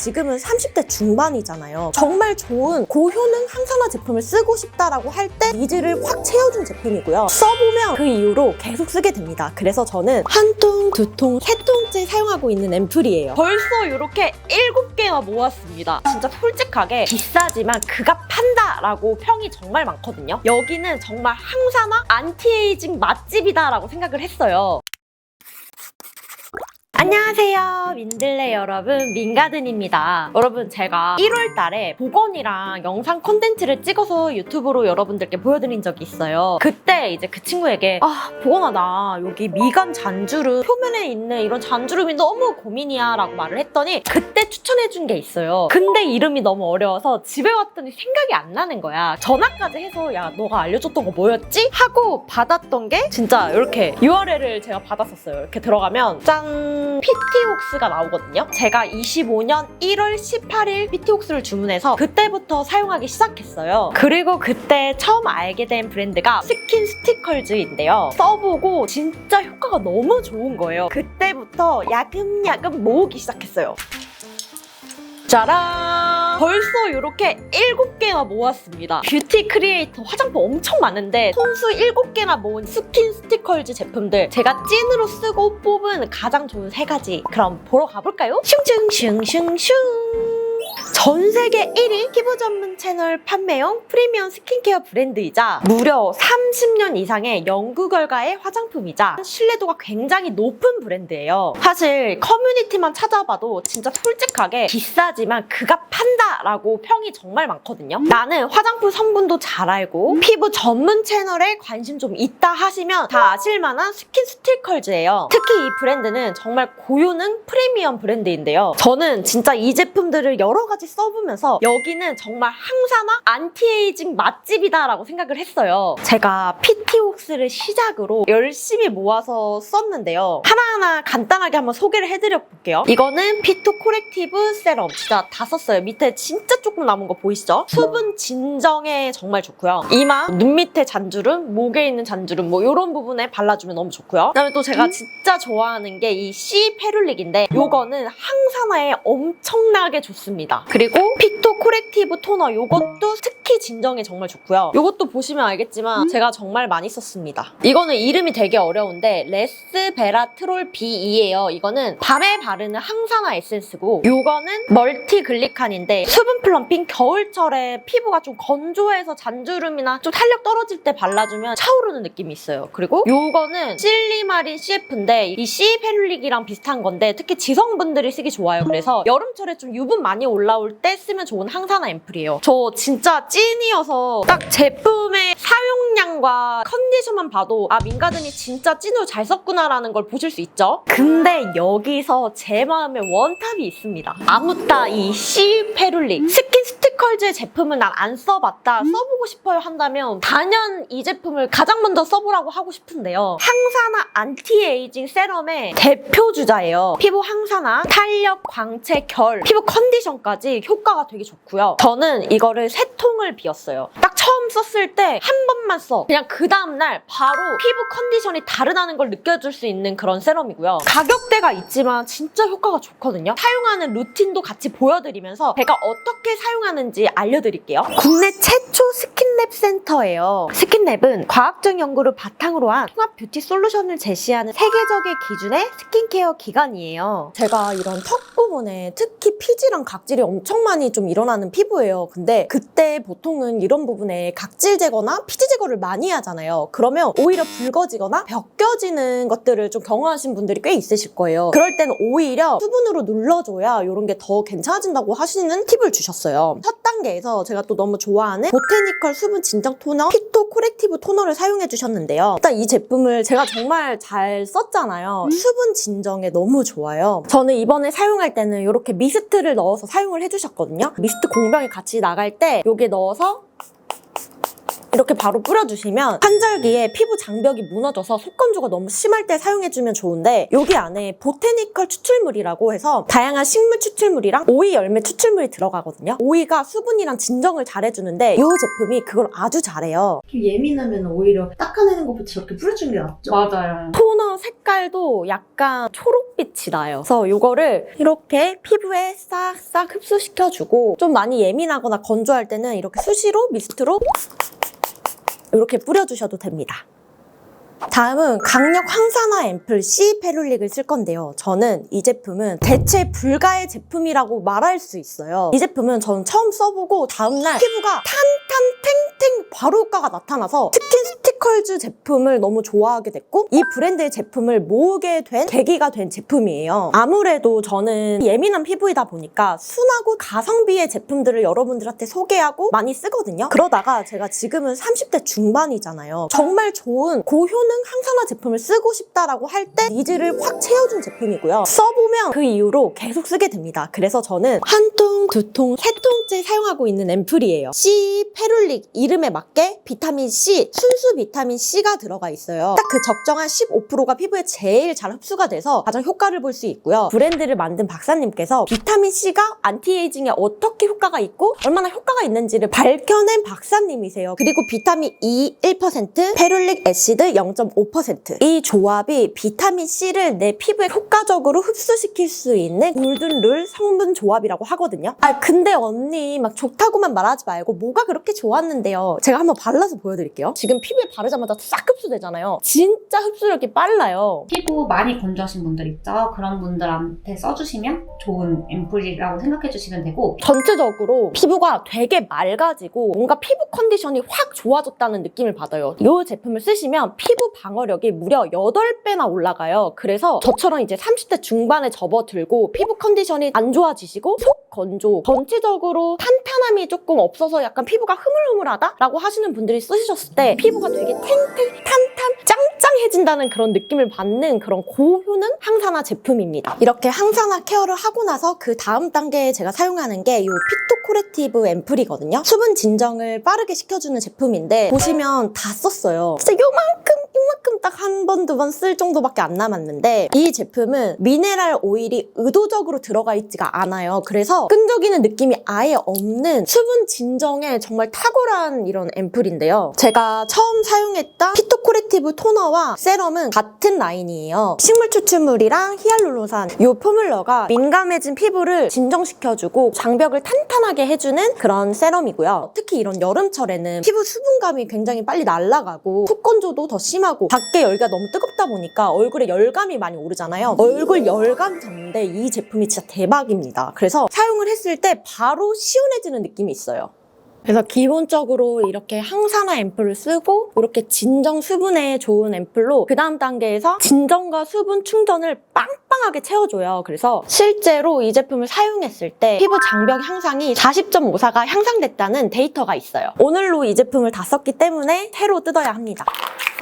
지금은 30대 중반이잖아요. 정말 좋은 고효능 항산화 제품을 쓰고 싶다라고 할 때 니즈를 확 채워준 제품이고요. 써보면 그 이후로 계속 쓰게 됩니다. 그래서 저는 한 통, 두 통, 세 통째 사용하고 있는 앰플이에요. 벌써 이렇게 7개나 모았습니다. 진짜 솔직하게 비싸지만 그가 판다라고 평이 정말 많거든요. 여기는 정말 항산화 안티에이징 맛집이다라고 생각을 했어요. 안녕하세요 민들레 여러분 민가든입니다. 여러분 제가 1월 달에 복원이랑 영상 콘텐츠를 찍어서 유튜브로 여러분들께 보여드린 적이 있어요. 그때 이제 그 친구에게 아 복원아 나 여기 미간 잔주름 표면에 있는 이런 잔주름이 너무 고민이야. 라고 말을 했더니 그때 추천해준 게 있어요. 근데 이름이 너무 어려워서 집에 왔더니 생각이 안 나는 거야. 전화까지 해서 야 너가 알려줬던 거 뭐였지? 하고 받았던 게 진짜 이렇게 URL을 제가 받았었어요. 이렇게 들어가면 짠 PT옥스가 나오거든요. 제가 25년 1월 18일 PT옥스를 주문해서 그때부터 사용하기 시작했어요. 그리고 그때 처음 알게 된 브랜드가 스킨 스티컬즈인데요. 써보고 진짜 효과가 너무 좋은 거예요. 그때부터 야금야금 모으기 시작했어요. 짜란! 벌써 이렇게 7개나 모았습니다. 뷰티 크리에이터 화장품 엄청 많은데 손수 7개나 모은 스킨 스티컬즈 제품들 제가 찐으로 쓰고 뽑은 가장 좋은 세 가지 그럼 보러 가볼까요? 슝슝슝슝슝 전 세계 1위 피부 전문 채널 판매용 프리미엄 스킨케어 브랜드이자 무려 30년 이상의 연구 결과의 화장품이자 신뢰도가 굉장히 높은 브랜드예요. 사실 커뮤니티만 찾아봐도 진짜 솔직하게 비싸지만 그가 판다 라고 평이 정말 많거든요. 나는 화장품 성분도 잘 알고 피부 전문 채널에 관심 좀 있다 하시면 다 아실만한 스킨 스티컬즈예요. 특히 이 브랜드는 정말 고효능 프리미엄 브랜드인데요. 저는 진짜 이 제품들을 여러 가지 써보면서 여기는 정말 항산화 안티에이징 맛집이다라고 생각을 했어요. 제가 PT옥스를 시작으로 열심히 모아서 썼는데요. 하나하나 간단하게 한번 소개를 해드려 볼게요. 이거는 피토 코렉티브 세럼 진짜 다 썼어요. 밑에 진짜 조금 남은 거 보이시죠? 수분 진정에 정말 좋고요. 이마, 눈 밑에 잔주름, 목에 있는 잔주름 뭐 이런 부분에 발라주면 너무 좋고요. 그다음에 또 제가 진짜 좋아하는 게 이 C 페룰릭인데 이거는 항산화에 엄청나게 좋습니다. 그리고 피토 코렉티브 토너 이것도 특히 진정에 정말 좋고요. 이것도 보시면 알겠지만 제가 정말 많이 썼습니다. 이거는 이름이 되게 어려운데 레스베라 트롤 B2예요. 이거는 밤에 바르는 항산화 에센스고 이거는 멀티 글리칸인데 수분 플럼핑 겨울철에 피부가 좀 건조해서 잔주름이나 좀 탄력 떨어질 때 발라주면 차오르는 느낌이 있어요. 그리고 이거는 실리마린 CF인데 이 C 페룰릭이랑 비슷한 건데 특히 지성분들이 쓰기 좋아요. 그래서 여름철에 좀 유분 많이 올라올 때 쓰면 좋은 항산화 앰플이에요. 저 진짜 찐이어서 딱 제품의 사용량과 컨디션만 봐도 아 민가든이 진짜 찐으로 잘 썼구나라는 걸 보실 수 있죠. 근데 여기서 제 마음에 원탑이 있습니다. 아무따 이 C 페룰릭 스킨 스 티컬즈 제품을 난안 써봤다 써보고 싶어요 한다면 단연 이 제품을 가장 먼저 써보라고 하고 싶은데요. 항산화 안티에이징 세럼의 대표 주자예요. 피부 항산화, 탄력, 광채, 결, 피부 컨디션까지 효과가 되게 좋고요. 저는 이거를 세 통을 비웠어요. 딱 처음 썼을 때 한 번만 써. 그냥 그 다음날 바로 피부 컨디션이 다르다는 걸 느껴줄 수 있는 그런 세럼이고요. 가격대가 있지만 진짜 효과가 좋거든요. 사용하는 루틴도 같이 보여드리면서 제가 어떻게 사용하는지 알려드릴게요. 국내 최초 스 킨랩 센터예요. 스킨랩은 과학적 연구를 바탕으로 한 통합 뷰티 솔루션을 제시하는 세계적의 기준의 스킨케어 기관이에요. 제가 이런 턱 부분에 특히 피지랑 각질이 엄청 많이 좀 일어나는 피부예요. 근데 그때 보통은 이런 부분에 각질 제거나 피지 제거를 많이 하잖아요. 그러면 오히려 붉어지거나 벗겨지는 것들을 좀 경험하신 분들이 꽤 있으실 거예요. 그럴 때는 오히려 수분으로 눌러줘야 이런 게 더 괜찮아진다고 하시는 팁을 주셨어요. 첫 단계에서 제가 또 너무 좋아하는 보테니컬 수분 진정 토너 피토 코렉티브 토너를 사용해 주셨는데요. 일단 이 제품을 제가 정말 잘 썼잖아요. 수분 진정에 너무 좋아요. 저는 이번에 사용할 때는 이렇게 미스트를 넣어서 사용을 해주셨거든요. 미스트 공병이 같이 나갈 때 여기에 넣어서 이렇게 바로 뿌려주시면 환절기에 피부 장벽이 무너져서 속건조가 너무 심할 때 사용해주면 좋은데 여기 안에 보테니컬 추출물이라고 해서 다양한 식물 추출물이랑 오이 열매 추출물이 들어가거든요. 오이가 수분이랑 진정을 잘해주는데 이 제품이 그걸 아주 잘해요. 예민하면 오히려 닦아내는 것부터 저렇게 뿌려주는 게 낫죠? 맞아요. 토너 색깔도 약간 초록빛이 나요. 그래서 이거를 이렇게 피부에 싹싹 흡수시켜주고 좀 많이 예민하거나 건조할 때는 이렇게 수시로 미스트로 이렇게 뿌려주셔도 됩니다. 다음은 강력 항산화 앰플 C 페룰릭을 쓸 건데요. 저는 이 제품은 대체 불가의 제품이라고 말할 수 있어요. 이 제품은 저는 처음 써보고 다음날 피부가 탄탄 탱탱 바로 효과가 나타나서 스킨 스티컬즈 제품을 너무 좋아하게 됐고 이 브랜드의 제품을 모으게 된 계기가 된 제품이에요. 아무래도 저는 예민한 피부이다 보니까 순하고 가성비의 제품들을 여러분들한테 소개하고 많이 쓰거든요. 그러다가 제가 지금은 30대 중반이잖아요. 정말 좋은 고효능 항산화 제품을 쓰고 싶다라고 할 때 니즈를 확 채워준 제품이고요. 써보면 그 이후로 계속 쓰게 됩니다. 그래서 저는 한 통, 두 통, 세 통째 사용하고 있는 앰플이에요. C 페룰릭 이름에 맞게 비타민 C, 순수 비타민 C가 들어가 있어요. 딱 그 적정한 15%가 피부에 제일 잘 흡수가 돼서 가장 효과를 볼 수 있고요. 브랜드를 만든 박사님께서 비타민 C가 안티에이징에 어떻게 효과가 있고 얼마나 효과가 있는지를 밝혀낸 박사님이세요. 그리고 비타민 E 1%, 페룰릭 애시드 0.5%이 조합이 비타민 C를 내 피부에 효과적으로 흡수시킬 수 있는 골든 룰 성분 조합이라고 하거든요. 아 근데 언니 막 좋다고만 말하지 말고 뭐가 그렇게 좋았는데요. 제가 한번 발라서 보여드릴게요. 지금 피부에 바 르자마자 싹 흡수되잖아요. 진짜 흡수력이 빨라요. 피부 많이 건조하신 분들 있죠? 그런 분들한테 써주시면 좋은 앰플이라고 생각해 주시면 되고 전체적으로 피부가 되게 맑아지고 뭔가 피부 컨디션이 확 좋아졌다는 느낌을 받아요. 이 제품을 쓰시면 피부 방어력이 무려 8배나 올라가요. 그래서 저처럼 이제 30대 중반에 접어들고 피부 컨디션이 안 좋아지시고 속 건조, 전체적으로 탄탄함이 조금 없어서 약간 피부가 흐물흐물하다라고 하시는 분들이 쓰셨을 때 피부가 되게 탱탱, 탄탄, 짱짱해진다는 그런 느낌을 받는 그런 고효능 항산화 제품입니다. 이렇게 항산화 케어를 하고 나서 그 다음 단계에 제가 사용하는 게 이 피토코레티브 앰플이거든요. 수분 진정을 빠르게 시켜주는 제품인데 보시면 다 썼어요. 진짜 요만큼 요만큼 딱한 번, 두 번 쓸 정도밖에 안 남았는데 이 제품은 미네랄 오일이 의도적으로 들어가 있지가 않아요. 그래서 끈적이는 느낌이 아예 없는 수분 진정에 정말 탁월한 이런 앰플인데요. 제가 처음 사용했던 피토코레티브 토너와 세럼은 같은 라인이에요. 식물 추출물이랑 히알루론산 이 포뮬러가 민감해진 피부를 진정시켜주고 장벽을 탄탄하게 해주는 그런 세럼이고요. 특히 이런 여름철에는 피부 수분감이 굉장히 빨리 날아가고 푹 건조도 더 심하고 밖에 열기가 너무 뜨겁다 보니까 얼굴에 열감이 많이 오르잖아요. 얼굴 열감 잡는데 이 제품이 진짜 대박입니다. 그래서 사용을 했을 때 바로 시원해지는 느낌이 있어요. 그래서 기본적으로 이렇게 항산화 앰플을 쓰고 이렇게 진정 수분에 좋은 앰플로 그 다음 단계에서 진정과 수분 충전을 빵빵하게 채워줘요. 그래서 실제로 이 제품을 사용했을 때 피부 장벽 향상이 40.54가 향상됐다는 데이터가 있어요. 오늘로 이 제품을 다 썼기 때문에 새로 뜯어야 합니다.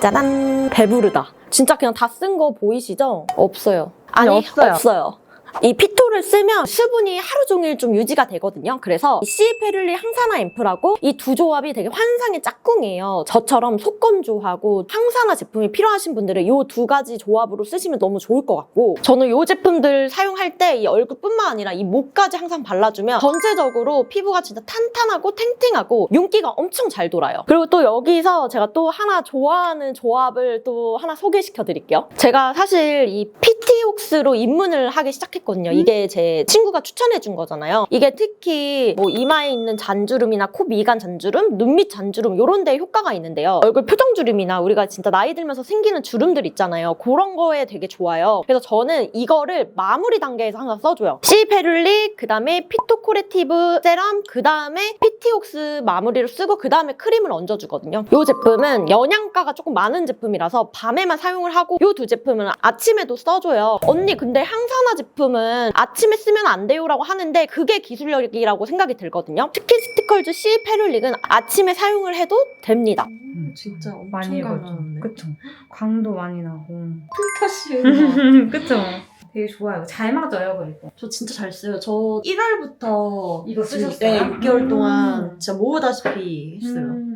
짜잔! 배부르다. 진짜 그냥 다 쓴 거 보이시죠? 없어요. 아니, 없어요. 없어요. 이 피토를 쓰면 수분이 하루 종일 좀 유지가 되거든요. 그래서 시페룰리 항산화 앰플하고 이 두 조합이 되게 환상의 짝꿍이에요. 저처럼 속건조하고 항산화 제품이 필요하신 분들은 이 두 가지 조합으로 쓰시면 너무 좋을 것 같고 저는 이 제품들 사용할 때 이 얼굴뿐만 아니라 이 목까지 항상 발라주면 전체적으로 피부가 진짜 탄탄하고 탱탱하고 윤기가 엄청 잘 돌아요. 그리고 또 여기서 제가 또 하나 좋아하는 조합을 또 하나 소개시켜 드릴게요. 제가 사실 이 PT옥스로 입문을 하기 시작했 거든요. 이게 제 친구가 추천해 준 거잖아요. 이게 특히 뭐 이마에 있는 잔주름이나 코 미간 잔주름, 눈 밑 잔주름 이런 데에 효과가 있는데요. 얼굴 표정 주름이나 우리가 진짜 나이 들면서 생기는 주름들 있잖아요. 그런 거에 되게 좋아요. 그래서 저는 이거를 마무리 단계에서 항상 써줘요. 시페룰릭, 그 다음에 피토코레티브 세럼, 그 다음에 피티옥스 마무리를 쓰고 그 다음에 크림을 얹어주거든요. 이 제품은 영양가가 조금 많은 제품이라서 밤에만 사용을 하고 이 두 제품은 아침에도 써줘요. 언니 근데 항산화 제품 은 아침에 쓰면 안 돼요라고 하는데 그게 기술력이라고 생각이 들거든요. 특히 스티컬즈 C 페룰릭은 아침에 사용을 해도 됩니다. 진짜 엄청 많이 강하네. 그쵸. 광도 많이 나고. 필터 씌우는 그쵸. 되게 좋아요. 잘 맞아요, 그리고. 저 진짜 잘 써요. 저 1월부터 이거 지금 쓰셨어요? 네, 6개월 동안 음. 진짜 모으다시피 했어요. 음.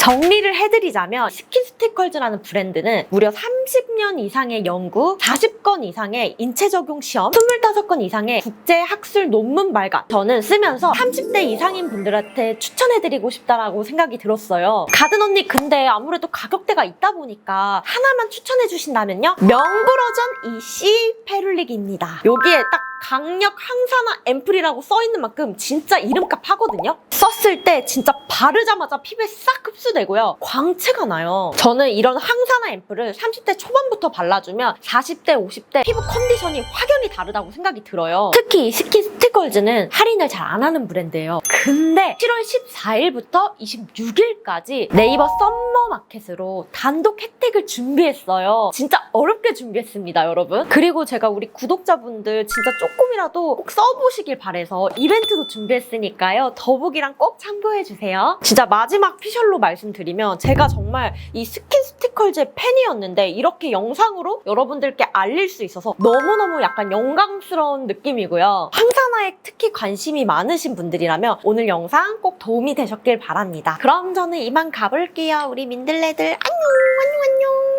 정리를 해드리자면 스킨 스티컬즈라는 브랜드는 무려 30년 이상의 연구, 40건 이상의 인체 적용 시험, 25건 이상의 국제 학술 논문 발간. 저는 쓰면서 30대 이상인 분들한테 추천해드리고 싶다라고 생각이 들었어요. 가든 언니 근데 아무래도 가격대가 있다 보니까 하나만 추천해주신다면요? 명불허전 EC 페룰릭입니다. 여기에 딱 강력 항산화 앰플이라고 써있는 만큼 진짜 이름값 하거든요? 썼을 때 진짜 바르자마자 피부에 싹 흡수되고요. 광채가 나요. 저는 이런 항산화 앰플을 30대 초반부터 발라주면 40대, 50대 피부 컨디션이 확연히 다르다고 생각이 들어요. 특히 이 스킨 스티컬즈는 할인을 잘 안 하는 브랜드예요. 근데 7월 14일부터 26일까지 네이버 썸머 마켓으로 단독 혜택을 준비했어요. 진짜 어렵게 준비했습니다, 여러분. 그리고 제가 우리 구독자분들 진짜 조금이라도 꼭 써보시길 바래서 이벤트도 준비했으니까요. 더보기랑 꼭 참고해주세요. 진짜 마지막 피셜로 말씀드리면 제가 정말 이 스킨 스티컬즈의 팬이었는데 이렇게 영상으로 여러분들께 알릴 수 있어서 너무너무 약간 영광스러운 느낌이고요. 항산화에 특히 관심이 많으신 분들이라면 오늘 영상 꼭 도움이 되셨길 바랍니다. 그럼 저는 이만 가볼게요. 우리 민들레들 안녕 안녕 안녕